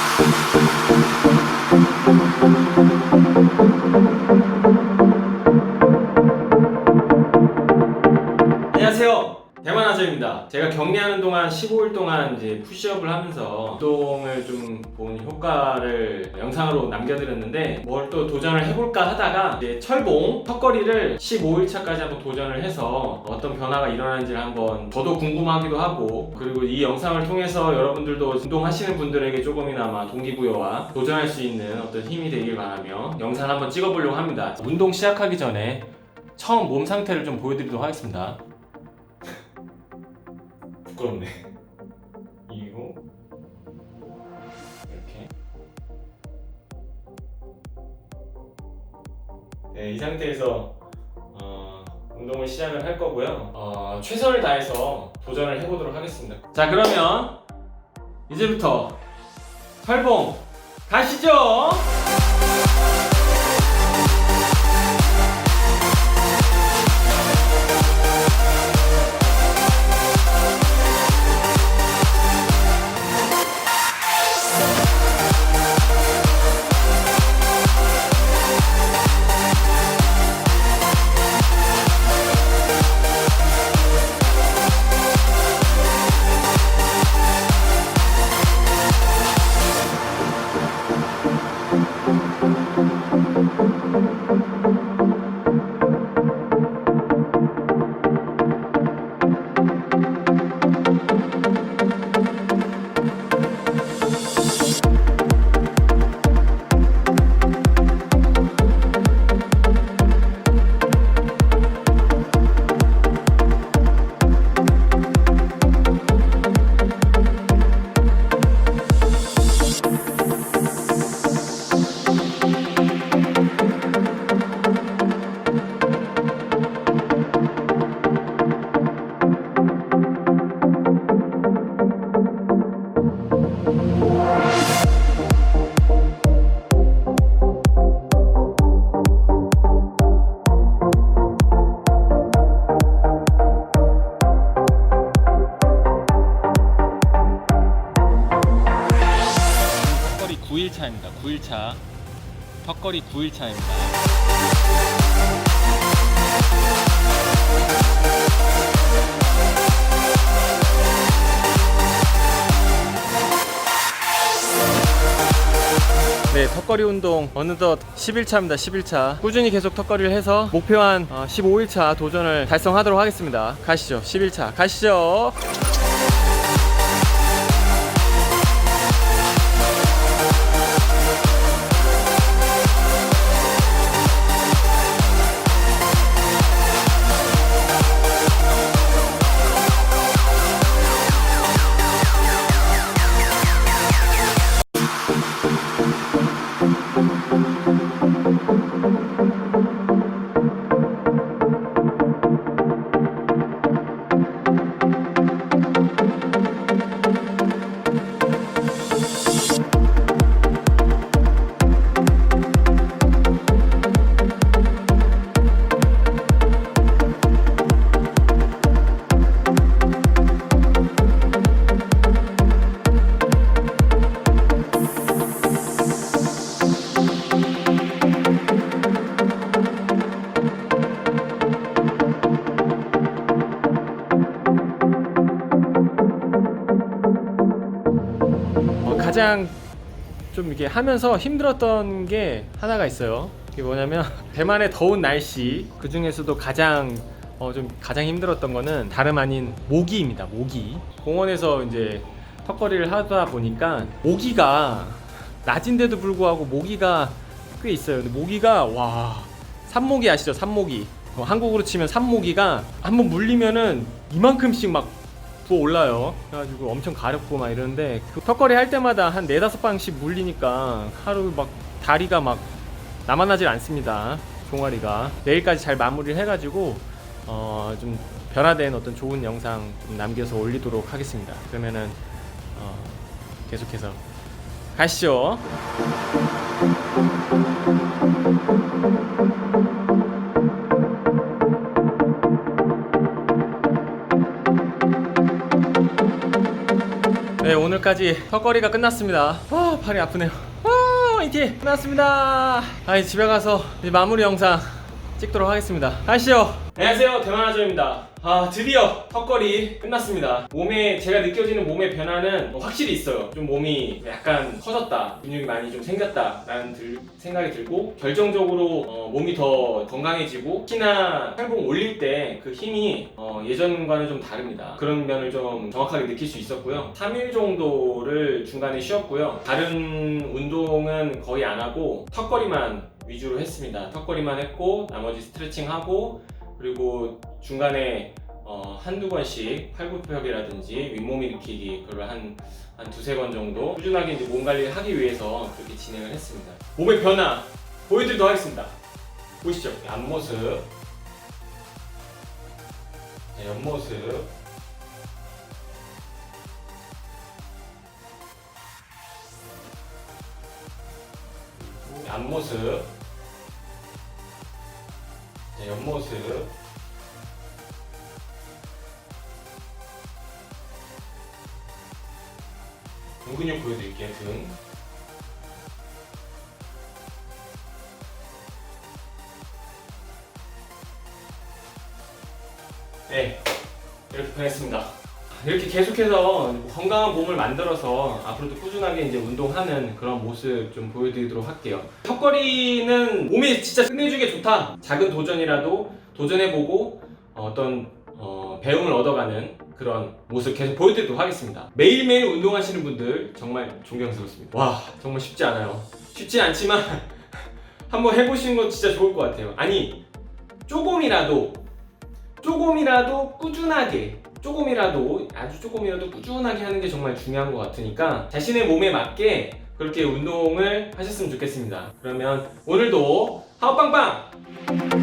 Boom. 제가 격리하는 동안 15일 동안 이제 푸시업을 하면서 운동을 좀 본 효과를 영상으로 남겨드렸는데 뭘 또 도전을 해볼까 하다가 이제 철봉 턱걸이를 15일 차까지 한번 도전을 해서 어떤 변화가 일어나는지를 한번 저도 궁금하기도 하고 그리고 이 영상을 통해서 여러분들도 운동하시는 분들에게 조금이나마 동기부여와 도전할 수 있는 어떤 힘이 되길 바라며 영상을 한번 찍어보려고 합니다. 운동 시작하기 전에 처음 몸 상태를 좀 보여드리도록 하겠습니다. 부끄럽네. 이고 이렇게. 네, 이 상태에서 어, 운동을 시작을 할 거고요. 어, 최선을 다해서 도전을 해보도록 하겠습니다. 자, 그러면 이제부터 철봉 가시죠. 9일차입니다. 9일차. 턱걸이 9일차입니다. 네, 턱걸이 운동 어느덧 11차입니다. 11차. 꾸준히 계속 턱걸이를 해서 목표한 어, 15일차 도전을 달성하도록 하겠습니다. 가시죠. 11차. 가시죠. 가장 좀 이렇게 하면서 힘들었던 게 하나가 있어요. 그게 뭐냐면 대만의 더운 날씨 그 중에서도 가장 어, 좀 가장 힘들었던 거는 다름 아닌 모기입니다. 모기. 공원에서 이제 턱걸이를 하다 보니까 모기가 낮인데도 불구하고 모기가 꽤 있어요. 근데 모기가 와 산모기 아시죠? 산모기. 어, 한국으로 치면 산모기가 한번 물리면은 이만큼씩 막 부어 올라요. 그래가지고 엄청 가렵고 막 이러는데 그 턱걸이 할 때마다 한 네다섯 방씩 물리니까 하루 막 다리가 막 남아나질 않습니다. 종아리가 내일까지 잘 마무리를 해가지고 어, 좀 변화된 어떤 좋은 영상 좀 남겨서 올리도록 하겠습니다. 그러면은 어, 계속해서 가시죠. 네, 네 오늘까지 턱걸이가 끝났습니다. 아 팔이 아프네요. 아 이제 끝났습니다. 아 이제 집에 가서 마무리 영상 찍도록 하겠습니다. 가시죠. 안녕하세요. 대만아저입니다 아 드디어 턱걸이 끝났습니다. 몸에 제가 느껴지는 몸의 변화는 확실히 있어요. 좀 몸이 약간 커졌다 근육이 많이 좀 생겼다 라는 들- 생각이 들고 결정적으로 어, 몸이 더 건강해지고 키나 팔봉 올릴 때 그 힘이 어, 예전과는 좀 다릅니다. 그런 면을 좀 정확하게 느낄 수 있었고요. 3일 정도를 중간에 쉬었고요. 다른 운동은 거의 안 하고 턱걸이만 위주로 했습니다. 턱걸이만 했고 나머지 스트레칭하고 그리고 중간에 어, 한두 번씩 팔굽혀펴기라든지 윗몸 일으키기 그걸 한, 한 두세 번 정도 꾸준하게 이제 몸 관리를 하기 위해서 그렇게 진행을 했습니다. 몸의 변화 보여드리도록 하겠습니다. 보시죠. 앞모습. 자, 옆모습. 앞모습 자, 옆모습 등 근육 보여드릴게요 등 네, 이렇게 변했습니다. 이렇게 계속해서 건강한 몸을 만들어서 앞으로도 꾸준하게 이제 운동하는 그런 모습 좀 보여드리도록 할게요. 턱걸이는 몸이 진짜 끝내주기 좋다. 작은 도전이라도 도전해보고 어떤 어, 배움을 얻어가는 그런 모습 계속 보여드리도록 하겠습니다. 매일매일 운동하시는 분들 정말 존경스럽습니다. 와, 정말 쉽지 않아요. 쉽지 않지만 한번 해보시는 건 진짜 좋을 것 같아요. 아니, 조금이라도 조금이라도 꾸준하게 조금이라도 아주 조금이라도 꾸준하게 하는 게 정말 중요한 것 같으니까 자신의 몸에 맞게 그렇게 운동을 하셨으면 좋겠습니다. 그러면 오늘도 하우빵빵